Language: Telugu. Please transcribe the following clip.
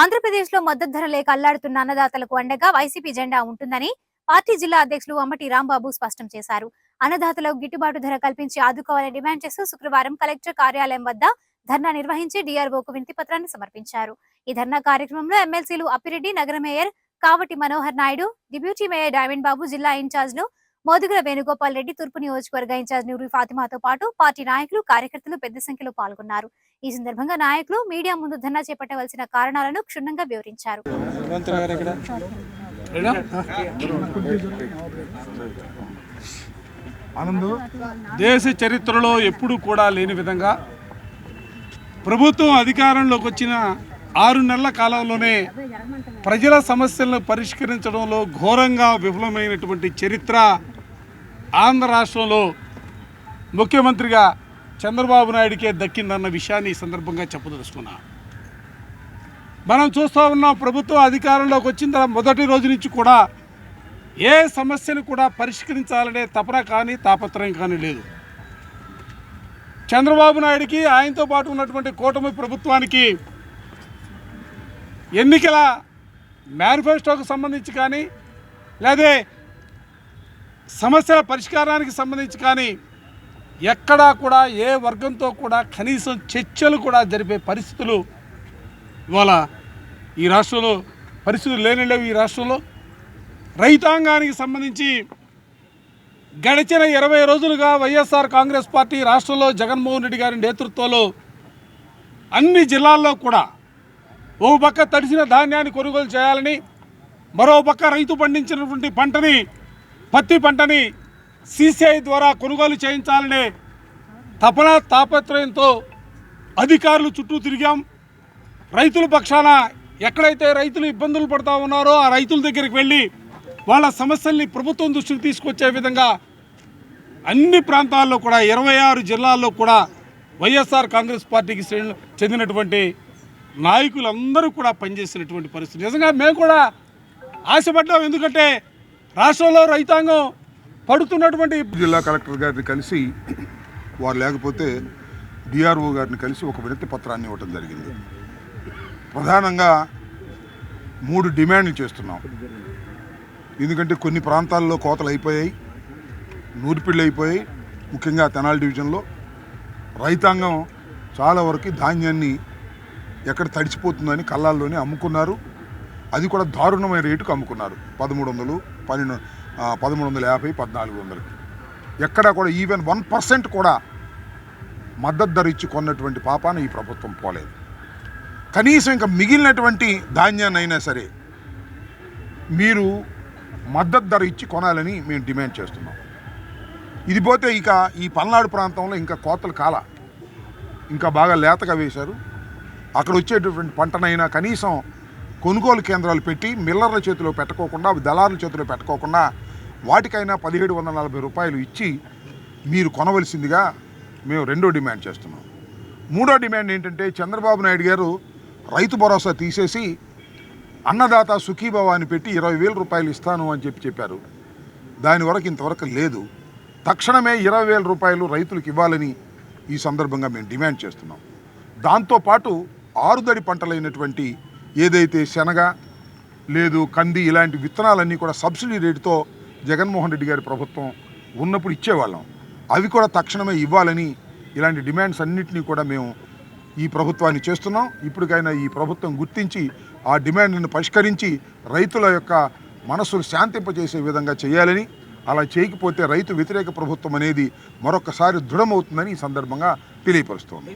ఆంధ్రప్రదేశ్లో మద్దతు ధర లేక అల్లాడుతున్న అన్నదాతలకు అండగా వైసీపీ జెండా ఉంటుందని పార్టీ జిల్లా అధ్యక్షులు అమ్మటి రాంబాబు స్పష్టం చేశారు. అన్నదాతలకు గిట్టుబాటు ధర కల్పించి ఆదుకోవాలని డిమాండ్ చేస్తూ శుక్రవారం కలెక్టర్ కార్యాలయం వద్ద ధర్నా నిర్వహించి డిఆర్ఓకు వినతి పత్రాన్ని సమర్పించారు. ఈ ధర్నా కార్యక్రమంలో ఎమ్మెల్సీలు అప్పిరెడ్డి నగర mayor Kavati Manohar Naidu deputy mayor diamond Babu జిల్లా ఇన్ఛార్జ్లు మోదుగుల వేణుగోపాల్ రెడ్డి తూర్పు నియోజకవర్గ ఇన్ఛార్జ్ నూరి ఫాతిమాతో పాటు పార్టీ నాయకులు కార్యకర్తలు పెద్ద సంఖ్యలో పాల్గొన్నారు. ఈ సందర్భంగా నాయకులు మీడియా ముందు ధర్నా చేపట్టవలసిన కారణాలను క్షుణ్ణంగా వివరించారు. దేశ చరిత్రలో ఎప్పుడు కూడా లేని విధంగా ప్రభుత్వం అధికారంలోకి వచ్చిన ఆరు నెలల కాలంలోనే ప్రజల సమస్యలను పరిష్కరించడంలో ఘోరంగా విఫలమైనటువంటి చరిత్ర ఆంధ్ర రాష్ట్రంలో ముఖ్యమంత్రిగా చంద్రబాబు నాయుడికే దక్కిందన్న విషయాన్ని ఈ సందర్భంగా చెప్పదలుచుకున్నా. మనం చూస్తూ ఉన్నాం ప్రభుత్వం అధికారంలోకి వచ్చిన తర్వాత మొదటి రోజు నుంచి కూడా ఏ సమస్యను కూడా పరిష్కరించాలనే తపన కానీ తాపత్రయం కానీ లేదు. చంద్రబాబు నాయుడికి ఆయనతో పాటు ఉన్నటువంటి కూటమి ప్రభుత్వానికి ఎన్నికల మేనిఫెస్టోకు సంబంధించి కానీ లేదా సమస్యల పరిష్కారానికి సంబంధించి కానీ ఎక్కడా కూడా ఏ వర్గంతో కూడా కనీసం చర్చలు కూడా జరిపే పరిస్థితులు ఇవాళ ఈ రాష్ట్రంలో పరిస్థితులు లేని లేవు ఈ రాష్ట్రంలో. రైతాంగానికి సంబంధించి గడిచిన ఇరవై రోజులుగా వైఎస్ఆర్ కాంగ్రెస్ పార్టీ రాష్ట్రంలో జగన్మోహన్ రెడ్డి గారి నేతృత్వంలో అన్ని జిల్లాల్లో కూడా ఓ పక్క తడిసిన ధాన్యాన్ని కొనుగోలు చేయాలని మరో పక్క రైతు పండించినటువంటి పంటని పత్తి పంటని సీసీఐ ద్వారా కొనుగోలు చేయించాలనే తపన తాపత్రయంతో అధికారులు చుట్టూ తిరిగాం. రైతుల పక్షాన ఎక్కడైతే రైతులు ఇబ్బందులు పడుతూ ఉన్నారో ఆ రైతుల దగ్గరికి వెళ్ళి వాళ్ళ సమస్యల్ని ప్రభుత్వం దృష్టికి తీసుకొచ్చే విధంగా అన్ని ప్రాంతాల్లో కూడా ఇరవై ఆరు జిల్లాల్లో కూడా వైఎస్ఆర్ కాంగ్రెస్ పార్టీకి చెందినటువంటి నాయకులందరూ కూడా పనిచేసినటువంటి పరిస్థితి. నిజంగా మేము కూడా ఆశపడ్డాం. ఎందుకంటే రాష్ట్రంలో రైతాంగం పడుతున్నటువంటి జిల్లా కలెక్టర్ గారిని కలిసి వారు లేకపోతే డిఆర్ఓ గారిని కలిసి ఒక వినతి పత్రాన్ని ఇవ్వటం జరిగింది. ప్రధానంగా మూడు డిమాండ్లు చేస్తున్నాం. ఎందుకంటే కొన్ని ప్రాంతాల్లో కోతలు అయిపోయాయి నూర్పిళ్ళు అయిపోయాయి. ముఖ్యంగా తెనాలి డివిజన్లో రైతాంగం చాలా వరకు ధాన్యాన్ని ఎక్కడ తడిచిపోతుందని కళ్ళాల్లోనే అమ్ముకున్నారు. అది కూడా దారుణమైన రేటుకు అమ్ముకున్నారు. పదమూడు వందలు పన్నెండు పదమూడు వందల యాభై పద్నాలుగు వందలకి ఎక్కడా కూడా ఈవెన్ వన్ పర్సెంట్ కూడా మద్దతు ధర ఇచ్చి కొన్నటువంటి పాపాన ఈ ప్రభుత్వం పోలేదు. కనీసం ఇంకా మిగిలినటువంటి ధాన్యాన్ని అయినా సరే మీరు మద్దతు ధర ఇచ్చి కొనాలని మేము డిమాండ్ చేస్తున్నాం. ఇది పోతే ఇక ఈ పల్నాడు ప్రాంతంలో ఇంకా కోతలు కాల. ఇంకా బాగా లేతగా వేశారు. అక్కడ వచ్చేటటువంటి పంటనైనా కనీసం కొనుగోలు కేంద్రాలు పెట్టి మిల్లర్ల చేతిలో పెట్టుకోకుండా దళారుల చేతిలో పెట్టుకోకుండా వాటికైనా పదిహేడు వందల నలభై రూపాయలు ఇచ్చి మీరు కొనవలసిందిగా మేము రెండో డిమాండ్ చేస్తున్నాం. మూడో డిమాండ్ ఏంటంటే చంద్రబాబు నాయుడు గారు రైతు భరోసా తీసేసి అన్నదాత సుఖీభవ అని పెట్టి ఇరవై వేల రూపాయలు ఇస్తాను అని చెప్పి చెప్పారు. దాని వరకు ఇంతవరకు లేదు. తక్షణమే ఇరవై వేల రూపాయలు రైతులకు ఇవ్వాలని ఈ సందర్భంగా మేము డిమాండ్ చేస్తున్నాం. దాంతోపాటు ఆరుదడి పంటలైనటువంటి ఏదైతే శనగ లేదు కంది ఇలాంటి విత్తనాలన్నీ కూడా సబ్సిడీ రేటుతో జగన్మోహన్ రెడ్డి గారి ప్రభుత్వం ఉన్నప్పుడు ఇచ్చేవాళ్ళం. అవి కూడా తక్షణమే ఇవ్వాలని ఇలాంటి డిమాండ్స్ అన్నింటినీ కూడా మేము ఈ ప్రభుత్వాన్ని చేస్తున్నాం. ఇప్పటికైనా ఈ ప్రభుత్వం గుర్తించి ఆ డిమాండ్ను పరిష్కరించి రైతుల యొక్క మనస్సును శాంతింపజేసే విధంగా చేయాలని అలా చేయకపోతే రైతు వ్యతిరేక ప్రభుత్వం అనేది మరొకసారి దృఢమవుతుందని ఈ సందర్భంగా తెలియపరుస్తోంది.